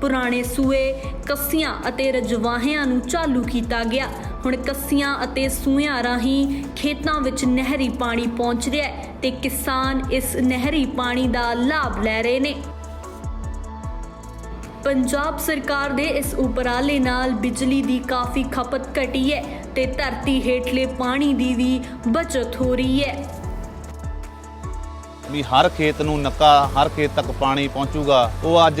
ਪੁਰਾਣੇ ਸੂਏ, ਕੱਸੀਆਂ ਅਤੇ ਰਜਵਾਹਿਆਂ ਨੂੰ ਚਾਲੂ ਕੀਤਾ ਗਿਆ। ਹੁਣ ਕੱਸੀਆਂ ਅਤੇ ਸੂਇਆਂ ਰਾਹੀਂ ਖੇਤਾਂ ਵਿੱਚ ਨਹਿਰੀ ਪਾਣੀ ਪਹੁੰਚ ਰਿਹਾ ਹੈ ਤੇ ਕਿਸਾਨ ਇਸ ਨਹਿਰੀ ਪਾਣੀ ਦਾ ਲਾਭ ਲੈ ਰਹੇ ਨੇ। ਪੰਜਾਬ ਸਰਕਾਰ ਦੇ ਇਸ ਉਪਰਾਲੇ ਨਾਲ ਬਿਜਲੀ ਦੀ ਕਾਫੀ ਖਪਤ ਘਟੀ ਹੈ ਤੇ ਧਰਤੀ ਹੇਠਲੇ ਪਾਣੀ ਦੀ ਵੀ ਬਚਤ ਹੋ ਰਹੀ ਹੈ। ਵੀ ਹਰ ਖੇਤ ਨੂੰ ਨੱਕਾ, ਹਰ ਖੇਤ ਤੱਕ ਪਾਣੀ ਪਹੁੰਚੂਗਾ, ਉਹ ਅੱਜ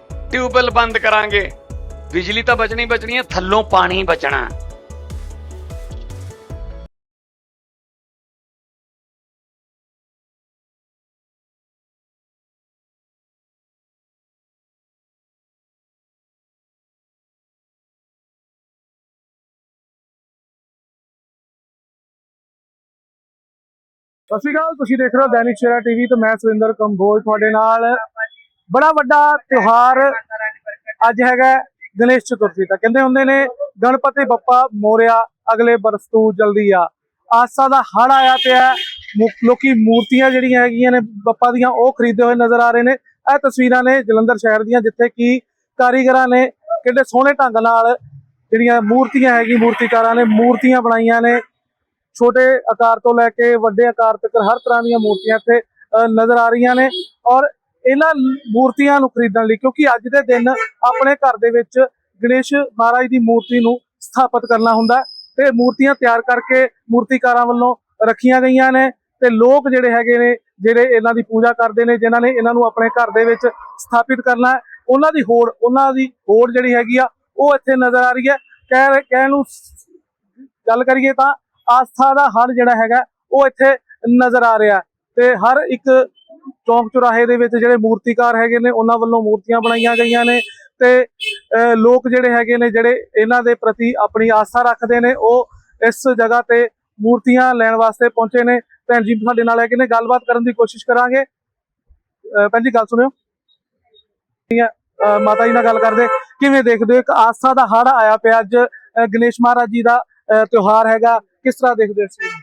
ਟਿਊਬਵੈਲ ਬੰਦ ਕਰਾਂਗੇ ਬਿਜਲੀ ਤਾਂ ਬਚਣੀ ਬਚਣੀ ਹੈ ਥੱਲੋਂ ਪਾਣੀ ਬਚਣਾ ਸਤਿ ਸ਼੍ਰੀ ਅਕਾਲ, ਤੁਸੀਂ ਦੇਖ ਰਹੇ ਹੋ ਦੈਨਿਕ ਸ਼ੇਰਾ ਟੀਵੀ ਤੇ ਮੈਂ ਸੁਰਿੰਦਰ ਕੰਬੋਜ, ਤੁਹਾਡੇ ਨਾਲ ਬੜਾ ਵੱਡਾ ਤਿਉਹਾਰ ਅੱਜ ਹੈਗਾ ਗਣੇਸ਼ ਚਤੁਰਥੀ ਦਾ। ਕਹਿੰਦੇ ਹੁੰਦੇ ਨੇ, ਗਣਪਤੀ ਬੱਪਾ ਮੋਰਿਆ, ਅਗਲੇ ਬਰਸ ਤੋਂ ਜਲਦੀ ਆ। ਆਸਾ ਦਾ ਹੜ ਆਇਆ ਪਿਆ ਲੋਕੀ ਮੂਰਤੀਆਂ ਜਿਹੜੀਆਂ ਹੈਗੀਆਂ ਨੇ ਬੱਪਾ ਦੀਆਂ, ਉਹ ਖਰੀਦੇ ਹੋਏ ਨਜ਼ਰ ਆ ਰਹੇ ਨੇ। ਇਹ ਤਸਵੀਰਾਂ ਨੇ ਜਲੰਧਰ ਸ਼ਹਿਰ ਦੀਆਂ, ਜਿੱਥੇ ਕਿ ਕਾਰੀਗਰਾਂ ਨੇ ਕਿੰਨੇ ਸੋਹਣੇ ਢੰਗ ਨਾਲ ਜਿਹੜੀਆਂ ਮੂਰਤੀਆਂ ਹੈਗੀ ਮੂਰਤੀਕਾਰਾਂ ਨੇ ਮੂਰਤੀਆਂ ਬਣਾਈਆਂ ਨੇ। ਛੋਟੇ ਆਕਾਰ ਤੋਂ ਲੈ ਕੇ ਵੱਡੇ ਆਕਾਰ ਤੱਕ ਹਰ ਤਰ੍ਹਾਂ ਦੀਆਂ ਮੂਰਤੀਆਂ ਇੱਥੇ ਨਜ਼ਰ ਆ ਰਹੀਆਂ ਨੇ। ਔਰ ਇਹਨਾਂ ਮੂਰਤੀਆਂ ਨੂੰ ਖਰੀਦਣ ਲਈ, ਕਿਉਂਕਿ ਅੱਜ ਦੇ ਦਿਨ ਆਪਣੇ ਘਰ ਦੇ ਵਿੱਚ ਗਣੇਸ਼ ਮਹਾਰਾਜ ਦੀ ਮੂਰਤੀ ਨੂੰ ਸਥਾਪਿਤ ਕਰਨਾ ਹੁੰਦਾ ਹੈ ਤੇ ਮੂਰਤੀਆਂ ਤਿਆਰ ਕਰਕੇ ਮੂਰਤੀਕਾਰਾਂ ਵੱਲੋਂ ਰੱਖੀਆਂ ਗਈਆਂ ਨੇ ਤੇ ਲੋਕ ਜਿਹੜੇ ਹੈਗੇ ਨੇ, ਜਿਹੜੇ ਇਹਨਾਂ ਦੀ ਪੂਜਾ ਕਰਦੇ ਨੇ, ਜਿਨ੍ਹਾਂ ਨੇ ਇਹਨਾਂ ਨੂੰ ਆਪਣੇ ਘਰ ਦੇ ਵਿੱਚ ਸਥਾਪਿਤ ਕਰਨਾ ਉਹਨਾਂ ਦੀ ਹੋੜ, ਉਹਨਾਂ ਦੀ ਹੋੜ ਜਿਹੜੀ ਹੈਗੀ ਆ, ਉਹ ਇੱਥੇ ਨਜ਼ਰ ਆ ਰਹੀ ਹੈ। ਕਹਿ, ਕਹਿਣ ਨੂੰ ਗੱਲ ਕਰੀਏ ਤਾਂ ਆਸਥਾ ਦਾ ਹੜ ਜਿਹੜਾ ਹੈਗਾ, ਉਹ ਇੱਥੇ ਨਜ਼ਰ ਆ ਰਿਹਾ ਤੇ ਹਰ ਇੱਕ ਚੌਂਕ ਚੁਰਾਹੇ ਦੇ ਵਿੱਚ ਜਿਹੜੇ ਮੂਰਤੀਕਾਰ ਹੈਗੇ ਨੇ ਉਹਨਾਂ ਵੱਲੋਂ ਮੂਰਤੀਆਂ ਬਣਾਈਆਂ ਗਈਆਂ ਨੇ ਤੇ ਲੋਕ ਜਿਹੜੇ ਹੈਗੇ ਨੇ ਜਿਹੜੇ ਇਹਨਾਂ ਦੇ ਪ੍ਰਤੀ ਆਪਣੀ ਆਸਥਾ ਰੱਖਦੇ ਨੇ ਉਹ ਇਸ ਜਗ੍ਹਾ ਤੇ ਮੂਰਤੀਆਂ ਲੈਣ ਵਾਸਤੇ ਪਹੁੰਚੇ ਨੇ। ਭੈਣ ਜੀ ਸਾਡੇ ਨਾਲ ਹੈਗੇ ਨੇ ਗੱਲਬਾਤ ਕਰਨ ਦੀ ਕੋਸ਼ਿਸ਼ ਕਰਾਂਗੇ। ਅਹ, ਭੈਣ ਜੀ ਗੱਲ ਸੁਣਿਓ। ਮਾਤਾ ਜੀ ਨਾਲ ਗੱਲ ਕਰਦੇ। ਕਿਵੇਂ ਦੇਖਦੇ ਹੋ? ਇੱਕ ਆਸਥਾ ਦਾ ਹੜ ਆਇਆ ਪਿਆ ਅੱਜ। ਅਹ, ਗਣੇਸ਼ ਮਹਾਰਾਜ ਜੀ ਦਾ ਅਹ, ਤਿਉਹਾਰ ਹੈਗਾ। ਕਿਸ ਤਰ੍ਹਾਂ ਦੇਖਦੇ ਹੋ ਇਸ ਚੀਜ਼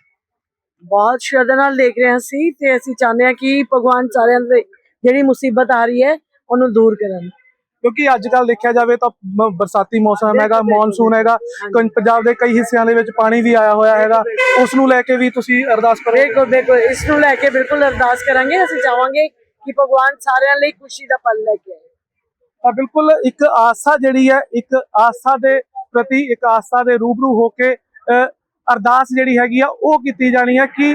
ਬਹੁਤ ਸ਼ਰਧਾ ਨਾਲ ਦੇਖ ਰਹੇ ਹਾਂ ਅਸੀਂ ਤੇ ਅਸੀਂ ਚਾਹੁੰਦੇ ਹਾਂ ਕਿ ਭਗਵਾਨ ਸਾਰਿਆਂ ਦੇ ਜਿਹੜੀ ਮੁਸੀਬਤ ਆ ਰਹੀ ਹੈ ਉਹਨੂੰ ਦੂਰ ਕਰਨ। ਕਿਉਂਕਿ ਅੱਜ ਕੱਲ ਦੇਖਿਆ ਜਾਵੇ ਤਾਂ ਮ- ਬਰਸਾਤੀ ਮੌਸਮ ਹੈਗਾ ਮੌਨਸੂਨ ਹੈਗਾ ਕਈ- ਪੰਜਾਬ ਦੇ ਕਈ ਹਿੱਸਿਆਂ ਦੇ ਵਿੱਚ ਪਾਣੀ ਵੀ ਆਇਆ ਹੋਇਆ ਹੈਗਾ। ਉਸ ਨੂੰ ਲੈ ਕੇ ਵੀ ਤੁਸੀਂ ਅਰਦਾਸ ਕਰੋ। ਬਿਲਕੁਲ ਬਿਲਕੁਲ। ਇਸ ਨੂੰ ਲੈ ਕੇ ਬਿਲਕੁਲ ਅਰਦਾਸ ਕਰਾਂਗੇ। ਅਸੀਂ ਚਾਹਾਂਗੇ ਕਿ ਭਗਵਾਨ ਸਾਰਿਆਂ ਲਈ ਖੁਸ਼ੀ ਦਾ ਪਲ ਲੈ ਕੇ ਆਏ। ਤਾਂ ਬਿਲਕੁਲ ਇੱਕ ਆਸਾ ਜਿਹੜੀ ਹੈ ਇੱਕ ਆਸਾ ਦੇ ਪ੍ਰਤੀ ਇੱਕ ਆਸਾ ਦੇ ਰੂਬਰੂ ਹੋ ਕੇ ਅ, ਅਰਦਾਸ ਜਿਹੜੀ ਹੈਗੀ ਆ ਉਹ ਕੀਤੀ ਜਾਣੀ ਹੈ ਕਿ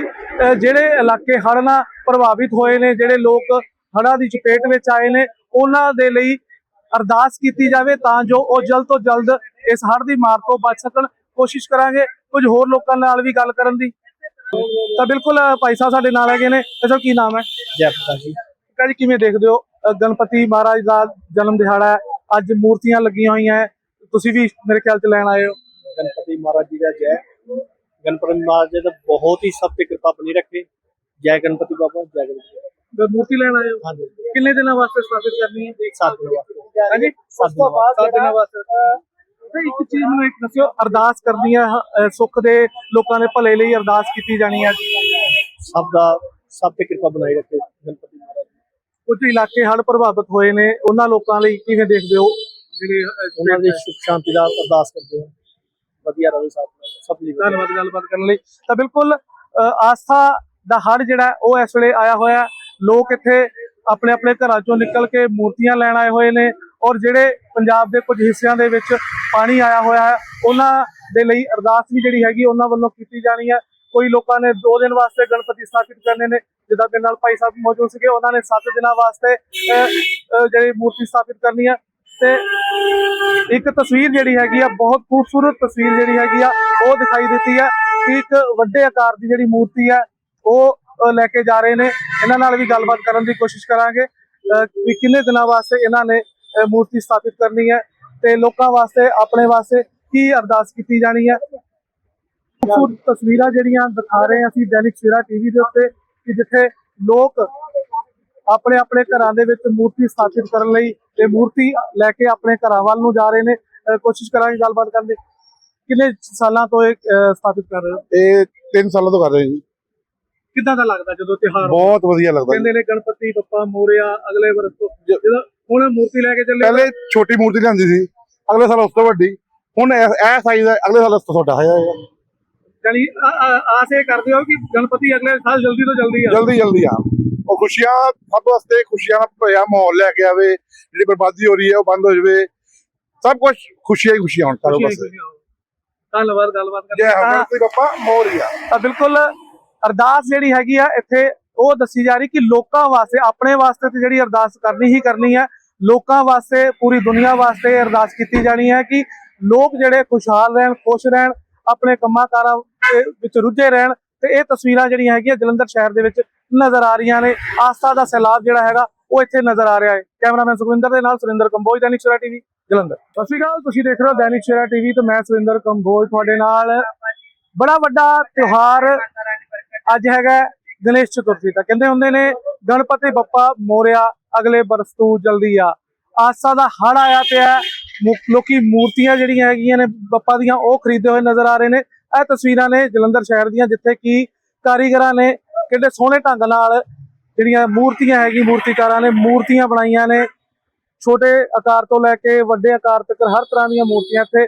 ਜਿਹੜੇ ਇਲਾਕੇ ਹੜ੍ਹ ਨਾਲ ਪ੍ਰਭਾਵਿਤ ਹੋਏ ਨੇ ਜਿਹੜੇ ਲੋਕ ਹੜ੍ਹਾਂ ਦੀ ਚਪੇਟ ਵਿੱਚ ਆਏ ਨੇ ਉਹਨਾਂ ਦੇ ਲਈ ਅਰਦਾਸ ਕੀਤੀ ਜਾਵੇ ਤਾਂ ਜੋ ਉਹ ਜਲਦ ਤੋਂ ਜਲਦ ਇਸ ਹੜ੍ਹ ਦੀ ਮਾਰ ਤੋਂ ਬਚ ਸਕਣ। ਕੋਸ਼ਿਸ਼ ਕਰਾਂਗੇ ਕੁਝ ਹੋਰ ਲੋਕਾਂ ਨਾਲ ਵੀ ਗੱਲ ਕਰਨ ਦੀ। ਤਾਂ ਬਿਲਕੁਲ ਭਾਈ ਸਾਹਿਬ ਸਾਡੇ ਨਾਲ ਹੈਗੇ ਨੇ। ਦੱਸੋ ਕੀ ਨਾਮ ਹੈ? ਜੈਪਤਾ ਜੀ। ਕਾ ਜੀ ਕਿਵੇਂ ਦੇਖਦੇ ਹੋ? ਗਣਪਤੀ ਮਹਾਰਾਜ ਦਾ ਜਨਮ ਦਿਹਾੜਾ ਹੈ। ਅੱਜ ਮੂਰਤੀਆਂ ਲੱਗੀਆਂ ਹੋਈਆਂ ਤੁਸੀਂ ਵੀ ਮੇਰੇ ਖਿਆਲ ਚ ਲੈਣ ਆਏ ਹੋ। ਗਣਪਤੀ ਮਹਾਰਾਜ ਜੀ ਦਾ ਜੈ। ਗਣਪਤੀ ਮਹਾਰਾਜ ਦਾ ਬਹੁਤ ਹੀ ਸਭ ਤੇ ਕਿਰਪਾ ਬਣੀ ਰੱਖੇ। ਜੈ ਗਣਪਤੀ ਬਾਬਾ ਜੈ ਗਣਪਤੀ ਬਾਬਾ। ਤੇ ਮੂਰਤੀ ਲੈਣ ਆਏ ਹੋ ਹਾਂਜੀ। ਕਿੰਨੇ ਦਿਨਾਂ ਵਾਸਤੇ ਸਥਾਪਿਤ ਕਰਨੀ ਹੈ? ਸੱਤ ਦਿਨ ਵਾਸਤੇ। ਹਾਂਜੀ? ਸੱਤ ਦਿਨ ਵਾਸਤੇ। ਸੱਤ ਦਿਨਾਂ ਵਾਸਤੇ। ਤੇ ਇੱਕ ਚੀਜ਼ ਮੈਨੂੰ ਇੱਕ ਦੱਸਿਓ ਅਰਦਾਸ ਕਰਨੀ ਹੈ ਸੁੱਖ ਦੇ ਲੋਕਾਂ ਦੇ ਭਲੇ ਲਈ ਅਰਦਾਸ ਕੀਤੀ ਜਾਣੀ ਹੈ। ਸਭ ਦਾ ਸਭ ਤੇ ਕਿਰਪਾ ਬਣਾਈ ਰੱਖੇ ਗਣਪਤੀ ਮਹਾਰਾਜ ਕੁਝ ਇਲਾਕੇ ਹੜ੍ਹ ਪ੍ਰਭਾਵਿਤ ਹੋਏ ਨੇ ਉਹਨਾਂ ਲੋਕਾਂ ਲਈ ਕਿਵੇਂ ਦੇਖਦੇ ਹੋ? ਜਿਹੜੇ ਉਹਨਾਂ ਦੀ ਸੁਖ ਸ਼ਾਂਤੀ ਦਾ ਅਰਦਾਸ ਕਰਦੇ ਹਾਂ। ਵਧੀਆ ਰਹੇ ਸਭ ਸਭ ਲਈ ਧੰਨਵਾਦ ਗੱਲਬਾਤ ਕਰਨ ਲਈ। ਤਾਂ ਬਿਲਕੁਲ ਆਸਥਾ ਦਾ ਹੜ ਜਿਹੜਾ ਉਹ ਇਸ ਵੇਲੇ ਆਇਆ ਹੋਇਆ ਲੋਕ ਇੱਥੇ ਆਪਣੇ ਆਪਣੇ ਘਰਾਂ ਚੋਂ ਨਿਕਲ ਕੇ ਮੂਰਤੀਆਂ ਲੈਣ ਆਏ ਹੋਏ ਨੇ ਔਰ ਜਿਹੜੇ ਪੰਜਾਬ ਦੇ ਕੁਝ ਹਿੱਸਿਆਂ ਦੇ ਵਿੱਚ ਪਾਣੀ ਆਇਆ ਹੋਇਆ ਹੈ ਉਹਨਾਂ ਦੇ ਲਈ ਅਰਦਾਸ ਵੀ ਜਿਹੜੀ ਹੈਗੀ ਉਹਨਾਂ ਵੱਲੋਂ ਕੀਤੀ ਜਾਣੀ ਹੈ। ਕੋਈ ਲੋਕਾਂ ਨੇ 2 ਦਿਨ ਵਾਸਤੇ ਗਣਪਤੀ ਸਥਾਪਿਤ ਕਰਨੇ ਨੇ ਜਿੱਦਾਂ ਮੇਰੇ ਨਾਲ ਭਾਈ ਸਾਹਿਬ ਮੌਜੂਦ ਸੀਗੇ ਉਹਨਾਂ ਨੇ 7 ਦਿਨਾਂ ਵਾਸਤੇ ਅਹ, ਜਿਹੜੀ ਮੂਰਤੀ ਸਥਾਪਿਤ ਕਰਨੀ ਹੈ। ਤੇ ਇੱਕ ਤਸਵੀਰ ਜਿਹੜੀ ਹੈਗੀ ਆ ਬਹੁਤ ਖੂਬਸੂਰਤ ਤਸਵੀਰ ਜਿਹੜੀ ਹੈਗੀ ਆ ਉਹ ਦਿਖਾਈ ਦਿੱਤੀ ਹੈ ਕਿ ਇੱਕ ਵੱਡੇ ਆਕਾਰ ਦੀ ਜਿਹੜੀ ਮੂਰਤੀ ਆ ਉਹ ਲੈ ਕੇ ਜਾ ਰਹੇ ਨੇ। ਇਹਨਾਂ ਨਾਲ ਵੀ ਗੱਲਬਾਤ ਕਰਨ ਦੀ ਕੋਸ਼ਿਸ਼ ਕਰਾਂਗੇ। ਅਹ, ਵੀ ਕਿੰਨੇ ਦਿਨਾਂ ਵਾਸਤੇ ਇਹਨਾਂ ਨੇ ਮੂਰਤੀ ਸਥਾਪਿਤ ਕਰਨੀ ਹੈ ਤੇ ਲੋਕਾਂ ਵਾਸਤੇ ਆਪਣੇ ਵਾਸਤੇ ਕੀ ਅਰਦਾਸ ਕੀਤੀ ਜਾਣੀ ਹੈ ਖੂਬਸੂਰਤ ਤਸਵੀਰਾਂ ਜਿਹੜੀਆਂ ਦਿਖਾ ਰਹੇ ਹਾਂ ਅਸੀਂ ਦੈਨਿਕ ਸਵੇਰਾ ਟੀਵੀ ਦੇ ਉੱਤੇ ਕਿ ਜਿੱਥੇ ਲੋਕ ਆਪਣੇ ਆਪਣੇ ਘਰਾਂ ਦੇ ਵਿੱਚ ਮੂਰਤੀ ਸਥਾਪਿਤ ਕਰਨ ਲਈ ਤੇ ਮੂਰਤੀ ਲੈ ਕੇ ਆਪਣੇ ਘਰਾਂ ਵੱਲ ਨੂੰ ਜਾ ਰਹੇ ਨੇ। ਕੋਸ਼ਿਸ਼ ਕਰਾਂਗੇ ਗੱਲਬਾਤ ਕਰਨ ਦੀ। ਕਿੰਨੇ ਸਾਲਾਂ ਤੋਂ ਇਹ ਸਥਾਪਿਤ ਕਰ ਰਹੇ ਹੋ? ਇਹ 3 ਸਾਲਾਂ ਤੋਂ ਕਰ ਰਹੇ ਜੀ। ਕਿੱਦਾਂ ਦਾ ਲੱਗਦਾ ਜਦੋਂ ਤਿਉਹਾਰ ਬਹੁਤ ਵਧੀਆ ਲੱਗਦਾ ਕਹਿੰਦੇ ਨੇ ਗਣਪਤੀ ਬੱਪਾ ਮੋਰਿਆ ਅਗਲੇ ਵਰਸ ਤੋਂ ਜਦੋਂ ਹੁਣ ਮੂਰਤੀ ਲੈ ਕੇ ਚੱਲੇ ਪਹਿਲੇ ਛੋਟੀ ਮੂਰਤੀ ਲਿਆਂਦੀ ਸੀ ਅਗਲੇ ਸਾਲ ਉਸ ਤੋਂ ਵੱਡੀ। ਹੁਣ ਇਹ ਸਾਈਜ਼ ਅਗਲੇ ਸਾਲ ਉਸ ਤੋਂ ਛੋਟਾ ਹੋਇਆ ਜਾਨੀ ਆਸ ਕਰਦੇ ਹੋ ਕਿ ਗਣਪਤੀ ਅਗਲੇ ਸਾਲ ਜਲਦੀ ਤੋਂ ਜਲਦੀ ਆ। ਜਲਦੀ ਜਲਦੀ ਆ। ਉਹ ਖੁਸ਼ੀਆਂ ਸਭ ਵਾਸਤੇ ਖੁਸ਼ੀਆਂ ਦਾ ਭਰਿਆ ਮਾਹੌਲ ਲੈ ਕੇ ਆਵੇ ਜਿਹੜੀ ਬਰਬਾਦੀ ਹੋ ਰਹੀ ਹੈ ਉਹ ਬੰਦ ਹੋ ਜਾਵੇ ਸਭ ਕੁਝ ਖੁਸ਼ੀਆਂ ਹੀ ਖੁਸ਼ੀਆਂ ਹੋਣ ਖੁਸ਼ੀਆਂ ਹੋਣ। ਧੰਨਵਾਦ ਗੱਲਬਾਤ ਕਰਨ ਜੈ। ਤਾਂ- ਹਰਮਨਪ੍ਰੀਤ ਬੱਪਾ ਮੋਰੀਆ ਤਾਂ ਬਿਲਕੁਲ ਅਰਦਾਸ ਜਿਹੜੀ ਹੈਗੀ ਆ ਇੱਥੇ ਉਹ ਦੱਸੀ ਜਾ ਰਹੀ ਕਿ ਲੋਕਾਂ ਵਾਸਤੇ ਆਪਣੇ ਵਾਸਤੇ ਤੇ ਜਿਹੜੀ ਅਰਦਾਸ ਕਰਨੀ ਹੀ ਕਰਨੀ ਹੈ ਲੋਕਾਂ ਵਾਸਤੇ ਪੂਰੀ ਦੁਨੀਆ ਵਾਸਤੇ ਅਰਦਾਸ ਕੀਤੀ ਜਾਣੀ ਹੈ ਕਿ ਲੋਕ ਜਿਹੜੇ ਖੁਸ਼ਹਾਲ ਰਹਿਣ ਖੁਸ਼ ਰਹਿਣ ਆਪਣੇ ਕੰਮਾਂ ਕਾਰਾਂ ਵਿੱਚ ਰੁੱਝੇ ਰਹਿਣ ਤੇ ਇਹ ਤਸਵੀਰਾਂ ਜਿਹੜੀਆਂ ਹੈਗੀਆਂ ਜਲੰਧਰ ਸ਼ਹਿਰ ਦੇ ਵਿੱਚ ਨਜ਼ਰ ਆ ਰਹੀਆਂ ਨੇ। ਆਸਥਾ ਦਾ ਸੈਲਾਬ ਜਿਹੜਾ ਹੈਗਾ, ਉਹ ਇੱਥੇ ਨਜ਼ਰ ਆ ਰਿਹਾ ਹੈ। ਕੈਮਰਾਮੈਨ ਸੁਖਵਿੰਦਰ ਦੇ ਨਾਲ ਸੁਰਿੰਦਰ ਕੰਬੋਜ, ਦੈਨਿਕ ਸਵੇਰਾ ਟੀਵੀ, ਜਲੰਧਰ। ਸਤਿ ਸ਼੍ਰੀ ਅਕਾਲ, ਤੁਸੀਂ ਦੇਖ ਰਹੇ ਹੋ ਦੈਨਿਕ ਸਵੇਰਾ ਟੀਵੀ ਤੇ ਮੈਂ ਸੁਰਿੰਦਰ ਕੰਬੋਜ ਤੁਹਾਡੇ ਨਾਲ। ਬੜਾ ਵੱਡਾ ਤਿਉਹਾਰ ਅੱਜ ਹੈਗਾ ਗਣੇਸ਼ ਚਤੁਰਥੀ ਦਾ। ਕਹਿੰਦੇ ਹੁੰਦੇ ਨੇ, ਗਣਪਤੀ ਬੱਪਾ ਮੋਰਿਆ, ਅਗਲੇ ਬਰਸ ਤੋਂ ਜਲਦੀ ਆ। ਆਸਾ ਦਾ ਹੜ ਆਇਆ ਪਿਆ ਲੋਕੀ ਮੂਰਤੀਆਂ ਜਿਹੜੀਆਂ ਹੈਗੀਆਂ ਨੇ ਬੱਪਾ ਦੀਆਂ, ਉਹ ਖਰੀਦੇ ਹੋਏ ਨਜ਼ਰ ਆ ਰਹੇ ਨੇ। ਇਹ ਤਸਵੀਰਾਂ ਨੇ ਜਲੰਧਰ ਸ਼ਹਿਰ ਦੀਆਂ, ਜਿੱਥੇ ਕਿ ਕਾਰੀਗਰਾਂ ਨੇ ਕਿੰਨੇ ਸੋਹਣੇ ਢੰਗ ਨਾਲ ਜਿਹੜੀਆਂ ਮੂਰਤੀਆਂ ਹੈਗੀ ਮੂਰਤੀਕਾਰਾਂ ਨੇ ਮੂਰਤੀਆਂ ਬਣਾਈਆਂ ਨੇ। ਛੋਟੇ ਆਕਾਰ ਤੋਂ ਲੈ ਕੇ ਵੱਡੇ ਆਕਾਰ ਤੱਕ ਹਰ ਤਰ੍ਹਾਂ ਦੀਆਂ ਮੂਰਤੀਆਂ ਇੱਥੇ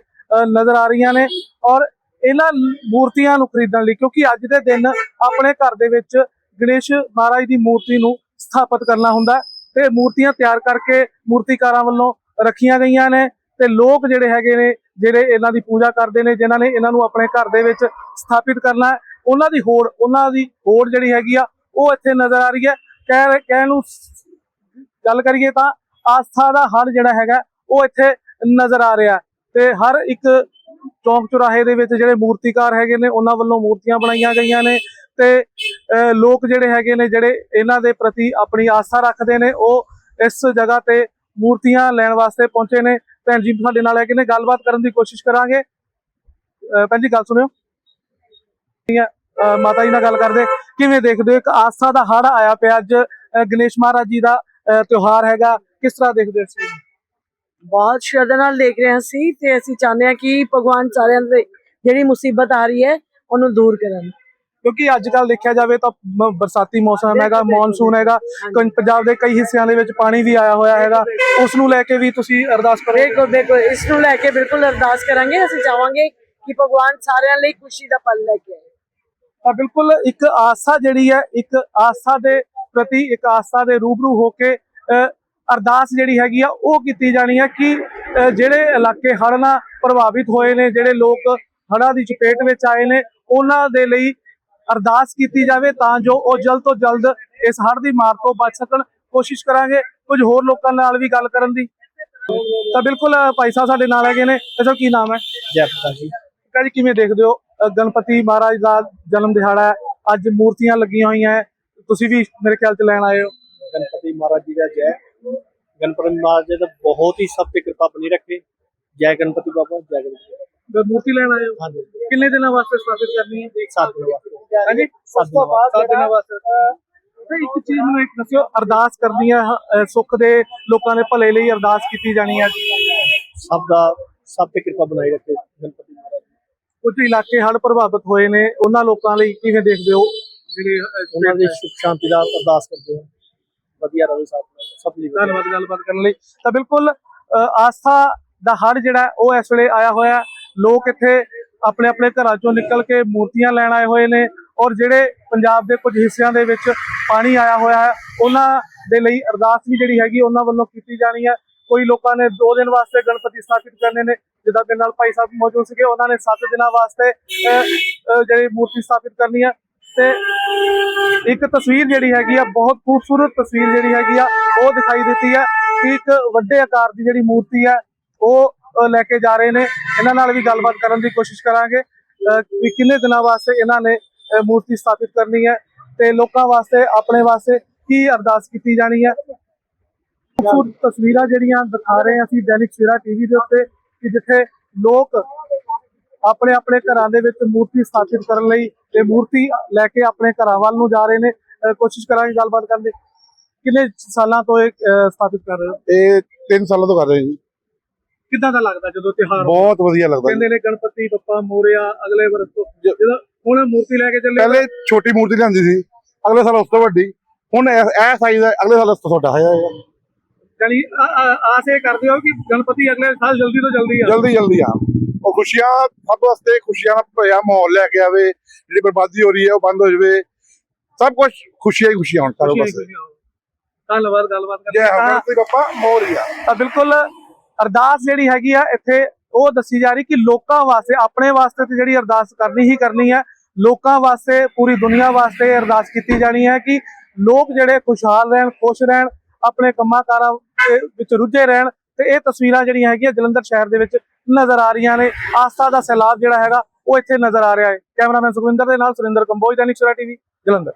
ਨਜ਼ਰ ਆ ਰਹੀਆਂ ਨੇ। ਔਰ ਇਹਨਾਂ ਮੂਰਤੀਆਂ ਨੂੰ ਖਰੀਦਣ ਲਈ, ਕਿਉਂਕਿ ਅੱਜ ਦੇ ਦਿਨ ਆਪਣੇ ਘਰ ਦੇ ਵਿੱਚ ਗਣੇਸ਼ ਮਹਾਰਾਜ ਦੀ ਮੂਰਤੀ ਨੂੰ ਸਥਾਪਿਤ ਕਰਨਾ ਹੁੰਦਾ ਹੈ ਤੇ ਮੂਰਤੀਆਂ ਤਿਆਰ ਕਰਕੇ ਮੂਰਤੀਕਾਰਾਂ ਵੱਲੋਂ ਰੱਖੀਆਂ ਗਈਆਂ ਨੇ ਤੇ ਲੋਕ ਜਿਹੜੇ ਹੈਗੇ ਨੇ, ਜਿਹੜੇ ਇਹਨਾਂ ਦੀ ਪੂਜਾ ਕਰਦੇ ਨੇ, ਜਿਨ੍ਹਾਂ ਨੇ ਇਹਨਾਂ ਨੂੰ ਆਪਣੇ ਘਰ ਦੇ ਵਿੱਚ ਸਥਾਪਿਤ ਕਰਨਾ ਉਹਨਾਂ ਦੀ ਹੋੜ, ਉਹਨਾਂ ਦੀ ਹੋੜ ਜਿਹੜੀ ਹੈਗੀ ਆ, ਉਹ ਇੱਥੇ ਨਜ਼ਰ ਆ ਰਹੀ ਹੈ। ਕਹਿ ਕਹਿਣ ਨੂੰ ਗੱਲ ਕਰੀਏ ਤਾਂ ਆਸਥਾ ਦਾ ਹੜ ਜਿਹੜਾ ਹੈਗਾ, ਉਹ ਇੱਥੇ ਨਜ਼ਰ ਆ ਰਿਹਾ ਤੇ ਹਰ ਇੱਕ ਚੌਂਕ ਚੁਰਾਹੇ ਦੇ ਵਿੱਚ ਜਿਹੜੇ ਮੂਰਤੀਕਾਰ ਹੈਗੇ ਨੇ, ਉਹਨਾਂ ਵੱਲੋਂ ਮੂਰਤੀਆਂ ਬਣਾਈਆਂ ਗਈਆਂ ਨੇ। ਤੇ ਲੋਕ ਜਿਹੜੇ ਹੈਗੇ ਨੇ, ਜਿਹੜੇ ਇਹਨਾਂ ਦੇ ਪ੍ਰਤੀ ਆਪਣੀ ਆਸਥਾ ਰੱਖਦੇ ਨੇ, ਉਹ ਇਸ ਜਗ੍ਹਾ ਤੇ ਮੂਰਤੀਆਂ ਲੈਣ ਵਾਸਤੇ ਪਹੁੰਚੇ ਨੇ। ਭੈਣ ਜੀ, ਸਾਡੇ ਨਾਲ ਹੈਗੇ ਨੇ, ਗੱਲਬਾਤ ਕਰਨ ਦੀ ਕੋਸ਼ਿਸ਼ ਕਰਾਂਗੇ। ਭੈਣ ਜੀ, ਗੱਲ ਸੁਣਿਓ। ਮਾਤਾ ਜੀ ਨਾਲ ਗੱਲ ਕਰਦੇ। ਕਿਵੇਂ ਦੇਖਦੇ ਹੋ? ਇੱਕ ਆਸਥਾ ਦਾ ਹੜ ਆਇਆ ਪਿਆ ਅੱਜ। ਗਣੇਸ਼ ਮਹਾਰਾਜ ਜੀ ਦਾ ਤਿਉਹਾਰ ਹੈਗਾ। ਕਿਸ ਤਰ੍ਹਾਂ ਦੇਖਦੇ ਹੋ? ਬਹੁਤ ਸ਼ਰਧਾ ਨਾਲ ਦੇਖ ਰਹੇ ਅਸੀਂ ਤੇ ਅਸੀਂ ਚਾਹੁੰਦੇ ਹਾਂ ਕਿ ਭਗਵਾਨ ਸਾਰਿਆਂ ਦੇ ਜਿਹੜੀ ਮੁਸੀਬਤ ਆ ਰਹੀ ਹੈ ਉਹਨੂੰ ਦੂਰ ਕਰਨ। ਕਿਉਂਕਿ ਅੱਜ ਕੱਲ ਦੇਖਿਆ ਜਾਵੇ ਤਾਂ ਬਰਸਾਤੀ ਮੌਸਮ ਹੈਗਾ ਮੌਨਸੂਨ ਹੈਗਾ। ਪੰਜਾਬ ਦੇ ਕਈ ਹਿੱਸਿਆਂ ਦੇ ਵਿੱਚ ਪਾਣੀ ਵੀ ਆਇਆ ਹੋਇਆ ਹੈਗਾ। ਉਸ ਨੂੰ ਲੈ ਕੇ ਵੀ ਤੁਸੀਂ ਅਰਦਾਸ ਕਰੋ ਬਿਲਕੁਲ ਬਿਲਕੁਲ। ਇਸ ਨੂੰ ਲੈ ਕੇ ਬਿਲਕੁਲ ਅਰਦਾਸ ਕਰਾਂਗੇ। ਅਸੀਂ ਚਾਹਾਂਗੇ ਕਿ ਭਗਵਾਨ ਸਾਰਿਆਂ ਲਈ ਖੁਸ਼ੀ ਦਾ ਪਲ ਲੈ ਕੇ ਆਏ। ਬਿਲਕੁਲ ਇੱਕ ਆਸਥਾ ਜਿਹੜੀ ਹੈ ਇੱਕ ਆਸਥਾ ਦੇ ਪ੍ਰਤੀ ਇੱਕ ਆਸਥਾ ਦੇ ਰੂਬਰੂ ਹੋ ਕੇ ਅਰਦਾਸ ਜਿਹੜੀ ਹੈਗੀ ਆ ਉਹ ਕੀਤੀ ਜਾਣੀ ਹੈ ਕਿ ਜਿਹੜੇ ਇਲਾਕੇ ਹੜ੍ਹ ਨਾਲ ਪ੍ਰਭਾਵਿਤ ਹੋਏ ਨੇ ਜਿਹੜੇ ਲੋਕ ਹੜ੍ਹਾਂ ਦੀ ਚਪੇਟ ਵਿੱਚ ਆਏ ਨੇ ਉਹਨਾਂ ਦੇ ਲਈ ਅਰਦਾਸ ਕੀਤੀ ਜਾਵੇ ਤਾਂ ਜੋ ਉਹ ਜਲਦ ਤੋਂ ਜਲਦ ਇਸ ਹੜ੍ਹ ਦੀ ਮਾਰ ਤੋਂ ਬਚ ਸਕਣ। ਕੋਸ਼ਿਸ਼ ਕਰਾਂਗੇ ਕੁਝ ਹੋਰ ਲੋਕਾਂ ਨਾਲ ਵੀ ਗੱਲ ਕਰਨ ਦੀ। ਤਾਂ ਬਿਲਕੁਲ ਭਾਈ ਸਾਹਿਬ ਸਾਡੇ ਨਾਲ ਹੈਗੇ ਨੇ। ਇਹਦਾ ਕੀ ਨਾਮ ਹੈ? ਜੈ ਪ੍ਰਕਾਸ਼ ਜੀ। ਕਾਕਾ ਜੀ ਕਿਵੇਂ ਦੇਖਦੇ ਹੋ? ਗਣਪਤੀ ਮਹਾਰਾਜ ਦਾ ਜਨਮ ਦਿਹਾੜਾ ਹੈ। ਅੱਜ ਮੂਰਤੀਆਂ ਲੱਗੀਆਂ ਹੋਈਆਂ ਹੈ। ਤੁਸੀਂ ਵੀ ਮੇਰੇ ਖਿਆਲ ਚ ਲੈਣ ਆਏ ਹੋ। ਗਣਪਤੀ ਮਹਾਰਾਜ ਜੀ ਦਾ ਜੈ। ਗਣਪਤੀ ਮਹਾਰਾਜ ਜੀ ਦਾ ਬਹੁਤ ਹੀ ਸਭ ਤੇ ਕਿਰਪਾ ਬਣੀ ਰੱਖੇ। ਜੈ ਗਣਪਤੀ ਬਾਬਾ ਜੈ ਗਣਪਤੀ। ਮੂਰਤੀ ਲੈਣ ਆਏ ਹੋ? ਹਾਂਜੀ। ਕਿੰਨੇ ਦਿਨਾਂ ਵਾਸਤੇ ਸਥਾਪਿਤ ਕਰਨੀ ਹੈ? ਇੱਕ ਸਾਥ ਦਿਨ ਵਾਸਤੇ। ਹਾਂਜੀ? ਸੱਤ ਦਿਨਾਂ ਵਾਸਤੇ। ਤੇ ਇੱਕ ਚੀਜ਼ ਮੈਨੂੰ ਇੱਕ ਦੱਸਿਓ। ਅਰਦਾਸ ਕਰਨੀ ਹੈ ਸੁੱਖ ਦੇ ਲੋਕਾਂ ਦੇ ਭਲੇ ਲਈ ਅਰਦਾਸ ਕੀਤੀ ਜਾਣੀ ਹੈ। ਸਭ ਦਾ ਸਭ ਤੇ ਕਿਰਪਾ ਬਣਾਈ ਰੱਖੇ। ਗਣਪਤੀ ਕੁਝ ਇਲਾਕੇ ਹੜ੍ਹ ਪ੍ਰਭਾਵਿਤ ਹੋਏ ਨੇ ਉਹਨਾਂ ਲੋਕਾਂ ਲਈ ਕਿਵੇਂ ਦੇਖਦੇ ਹੋ ਜਿਹੜੇ ਉਹਨਾਂ ਦੀ ਸੁਖ ਸ਼ਾਂਤੀ ਦਾ ਅਰਦਾਸ ਕਰਦੇ ਹਾਂ ਵਧੀਆ ਰਹੇ ਸਭ ਸਭ ਲਈ। ਧੰਨਵਾਦ ਗੱਲਬਾਤ ਕਰਨ ਲਈ ਤਾਂ ਬਿਲਕੁਲ ਆਸਥਾ ਦਾ ਹੜ ਜਿਹੜਾ ਉਹ ਇਸ ਵੇਲੇ ਆਇਆ ਹੋਇਆ। ਲੋਕ ਇੱਥੇ ਆਪਣੇ ਆਪਣੇ ਘਰਾਂ ਚੋਂ ਨਿਕਲ ਕੇ ਮੂਰਤੀਆਂ ਲੈਣ ਆਏ ਹੋਏ ਨੇ ਔਰ ਜਿਹੜੇ ਪੰਜਾਬ ਦੇ ਕੁਝ ਹਿੱਸਿਆਂ ਦੇ ਵਿੱਚ ਪਾਣੀ ਆਇਆ ਹੋਇਆ ਹੈ ਉਹਨਾਂ ਦੇ ਲਈ ਅਰਦਾਸ ਵੀ ਜਿਹੜੀ ਹੈਗੀ ਉਹਨਾਂ ਵੱਲੋਂ ਕੀਤੀ ਜਾਣੀ ਹੈ ਕੋਈ ਲੋਕਾਂ ਨੇ 2 ਦਿਨ ਵਾਸਤੇ ਗਣਪਤੀ ਸਥਾਪਿਤ ਕਰਨੇ ਨੇ ਜਿੱਦਾਂ ਮੇਰੇ ਨਾਲ ਭਾਈ ਸਾਹਿਬ ਮੌਜੂਦ ਸੀਗੇ ਉਹਨਾਂ ਨੇ 7 ਦਿਨਾਂ ਵਾਸਤੇ ਜਿਹੜੀ ਮੂਰਤੀ ਸਥਾਪਿਤ ਕਰਨੀ ਆ। ਤੇ ਇੱਕ ਤਸਵੀਰ ਜਿਹੜੀ ਹੈਗੀ ਆ ਬਹੁਤ ਖੂਬਸੂਰਤ ਤਸਵੀਰ ਜਿਹੜੀ ਹੈਗੀ ਆ ਉਹ ਦਿਖਾਈ ਦਿੱਤੀ ਹੈ ਕਿ ਇੱਕ ਵੱਡੇ ਆਕਾਰ ਦੀ ਜਿਹੜੀ ਮੂਰਤੀ ਹੈ ਉਹ ਲੈ ਕੇ ਜਾ ਰਹੇ ਨੇ। ਇਹਨਾਂ ਨਾਲ ਵੀ ਗੱਲਬਾਤ ਕਰਨ ਦੀ ਕੋਸ਼ਿਸ਼ ਕਰਾਂਗੇ ਅਹ, ਕਿ ਕਿੰਨੇ ਦਿਨਾਂ ਵਾਸਤੇ ਇਹਨਾਂ ਨੇ ਮੂਰਤੀ ਸਥਾਪਿਤ ਕਰਨੀ ਹੈ ਤੇ ਲੋਕਾਂ ਵਾਸਤੇ ਆਪਣੇ ਵਾਸਤੇ ਕੀ ਅਰਦਾਸ ਕੀਤੀ ਜਾਣੀ ਹੈ ਖੂਬਸੂਰਤ ਤਸਵੀਰਾਂ ਜਿਹੜੀਆਂ ਦਿਖਾ ਰਹੇ ਅਸੀਂ ਦੈਨਿਕ ਸਵੇਰਾ ਟੀਵੀ ਦੇ ਉੱਤੇ ਕਿ ਜਿੱਥੇ ਲੋਕ ਆਪਣੇ ਆਪਣੇ ਘਰਾਂ ਦੇ ਵਿੱਚ ਮੂਰਤੀ ਸਥਾਪਿਤ ਕਰਨ ਲਈ ਤੇ ਮੂਰਤੀ ਲੈ ਕੇ ਆਪਣੇ ਘਰਾਂ ਵੱਲ ਨੂੰ ਜਾ ਰਹੇ ਨੇ। ਕੋਸ਼ਿਸ਼ ਕਰਾਂਗੇ ਗੱਲਬਾਤ ਕਰਨ ਦੀ। ਕਿੰਨੇ ਸਾਲਾਂ ਤੋਂ ਇਹ ਸਥਾਪਿਤ ਕਰ ਰਹੇ ਹੋ? ਇਹ 3 ਸਾਲਾਂ ਤੋਂ ਕਰ ਰਹੇ ਜੀ। ਕਿੱਦਾਂ ਦਾ ਲੱਗਦਾ ਜਦੋਂ ਤਿਉਹਾਰ ਬਹੁਤ ਵਧੀਆ ਲੱਗਦਾ। ਕਹਿੰਦੇ ਨੇ ਗਣਪਤੀ ਬੱਪਾ ਮੋਰਿਆ ਅਗਲੇ ਵਰਸ ਤੋਂ ਜਦੋਂ ਹੁਣ ਮੂਰਤੀ ਲੈ ਕੇ ਚੱਲੇ ਪਹਿਲੇ ਛੋਟੀ ਮੂਰਤੀ ਲਿਆਂਦੀ ਸੀ ਅਗਲੇ ਸਾਲ ਉਸ ਤੋਂ ਵੱਡੀ। ਹੁਣ ਇਹ ਸਾਈਜ਼ ਅਗਲੇ ਸਾਲ ਉਸ ਤੋਂ ਛੋਟਾ ਹੈ। ਜਾਨੀ ਆਸ ਇਹ ਕਰਦੇ ਹੋ ਕਿ ਗਣਪਤੀ ਅਗਲੇ ਸਾਲ ਜਲਦੀ ਤੋਂ ਜਲਦੀ ਆ ਜਲਦੀ ਜਲਦੀ ਆ। ਉਹ ਖੁਸ਼ੀਆਂ ਸਭ ਵਾਸਤੇ ਖੁਸ਼ੀਆਂ ਦਾ ਭਰਿਆ ਮਾਹੌਲ ਲੈ ਕੇ ਆਵੇ ਜਿਹੜੀ ਬਰਬਾਦੀ ਹੋ ਰਹੀ ਹੈ ਉਹ ਬੰਦ ਹੋ ਜਾਵੇ। ਸਭ ਕੁਝ ਖੁਸ਼ੀਆਂ ਹੀ ਖੁਸ਼ੀਆਂ ਹੋਣ ਖੁਸ਼ੀਆਂ ਹੋਣ। ਧੰਨਵਾਦ ਗੱਲਬਾਤ ਕਰਨ ਜੈ ਲਈ। ਹੋ ਤਾਂ- ਗਣਪਤੀ ਬੱਪਾ ਮੋਰੀਆ ਤਾਂ ਬਿਲਕੁਲ ਅਰਦਾਸ ਜਿਹੜੀ ਹੈਗੀ ਆ ਇੱਥੇ ਉਹ ਦੱਸੀ ਜਾ ਰਹੀ ਕਿ ਲੋਕਾਂ ਵਾਸਤੇ ਆਪਣੇ ਵਾਸਤੇ ਤੇ ਜਿਹੜੀ ਅਰਦਾਸ ਕਰਨੀ ਹੀ ਕਰਨੀ ਹੈ ਲੋਕਾਂ ਵਾਸਤੇ ਪੂਰੀ ਦੁਨੀਆ ਵਾਸਤੇ ਅਰਦਾਸ ਕੀਤੀ ਜਾਣੀ ਹੈ ਕਿ ਲੋਕ ਜਿਹੜੇ ਖੁਸ਼ਹਾਲ ਰਹਿਣ ਖੁਸ਼ ਰਹਿਣ ਆਪਣੇ ਕੰਮਾਂ ਕਾਰਾਂ ਵਿੱਚ ਰੁੱਝੇ ਰਹਿਣ ਤੇ ਇਹ ਤਸਵੀਰਾਂ ਜਿਹੜੀਆਂ ਹੈਗੀਆਂ ਜਲੰਧਰ ਸ਼ਹਿਰ ਦੇ ਵਿੱਚ ਨਜ਼ਰ ਆ ਰਹੀਆਂ ਨੇ। ਆਸਥਾ ਦਾ ਸੈਲਾਬ ਜਿਹੜਾ ਹੈਗਾ ਉਹ ਇੱਥੇ ਨਜ਼ਰ ਆ ਰਿਹਾ ਹੈ। ਕੈਮਰਾਮੈਨ ਸੁਖਵਿੰਦਰ ਦੇ ਨਾਲ ਸੁਰਿੰਦਰ ਕੰਬੋਜ ਦਾ ਨਿਕਸਰਾ ਟੀਵੀ, ਜਲੰਧਰ।